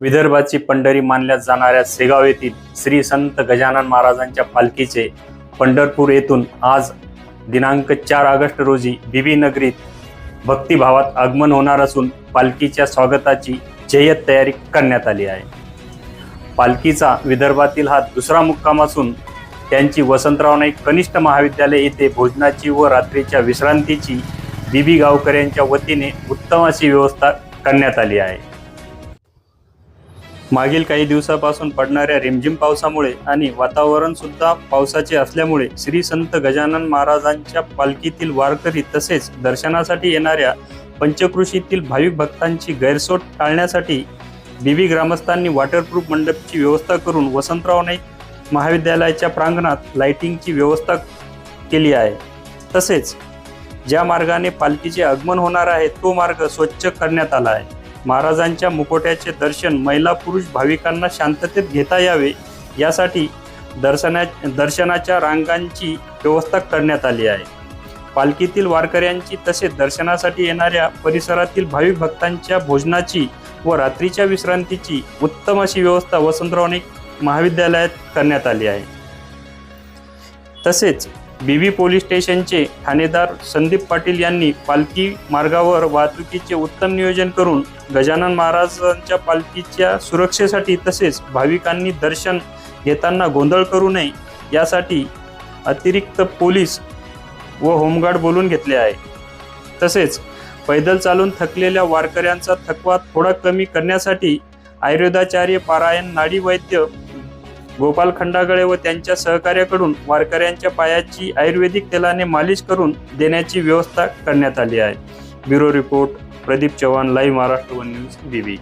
विदर्भाची पंढरी मानल्या जाणाऱ्या शेगाव येथील श्री संत गजानन महाराजांच्या पालखीचे पंढरपूर येथून आज दिनांक चार ऑगस्ट रोजी बीबी नगरीत भक्तिभावात आगमन होणार असून पालखीच्या स्वागताची जय्यत तयारी करण्यात आली आहे. पालखीचा विदर्भातील हा दुसरा मुक्काम असून त्यांची वसंतराव नाईक कनिष्ठ महाविद्यालय येथे भोजनाची व रात्रीच्या विश्रांतीची बीबी गावकऱ्यांच्या वतीने उत्तम अशी व्यवस्था करण्यात आली आहे. मागील काही दिवसापासून पडणाऱ्या रिमझिम पावसामुळे आणि वातावरण सुद्धा पावसाचे असल्यामुळे श्री संत गजानन महाराजांच्या पालखीतील वारकरी तसेच दर्शनासाठी येणाऱ्या पंचकृषीतील भाविक भक्तांची गैरसोट टाळण्यासाठी बीबी ग्रामस्थांनी वॉटरप्रूफ मंडपची व्यवस्था करून वसंतराव नाईक महाविद्यालयाच्या प्रांगणात लाइटिंगची व्यवस्था केली आहे. तसेच ज्या मार्गाने पालखीचे आगमन होणार आहे तो मार्ग स्वच्छ करण्यात आला आहे. महाराजांच्या मुकोट्याचे दर्शन महिला पुरुष भाविकांना शांततेत घेता यावे यासाठी दर्शना दर्शनाच्या रांगांची व्यवस्था करण्यात आली आहे. पालखीतील वारकऱ्यांची तसेच दर्शनासाठी येणाऱ्या परिसरातील भाविक भक्तांच्या भोजनाची व रात्रीच्या विश्रांतीची उत्तम अशी व्यवस्था वसंतरावणी महाविद्यालयात करण्यात आली आहे. तसेच बीबी पोलीस स्टेशनचे ठाणेदार संदीप पाटील यांनी पालखी मार्गावर वाहतुकीचे उत्तम नियोजन करून गजानन महाराजांच्या पालखीच्या सुरक्षेसाठी तसेच भाविकांनी दर्शन घेताना गोंधळ करू नये यासाठी अतिरिक्त पोलीस व होमगार्ड बोलून घेतले आहे. तसेच पैदल चालून थकलेल्या वारकऱ्यांचा थकवा थोडा कमी करण्यासाठी आयुर्वेदाचार्य पारायण नाडी वैद्य गोपाल खंडागळे व त्यांच्या सहकार्याकडून वारकऱ्यांच्या पायाची आयुर्वेदिक तेलाने मालिश करून देण्याची व्यवस्था करण्यात आली आहे. Bureau report Pradeep Chavan live Maharashtra one news Bibi.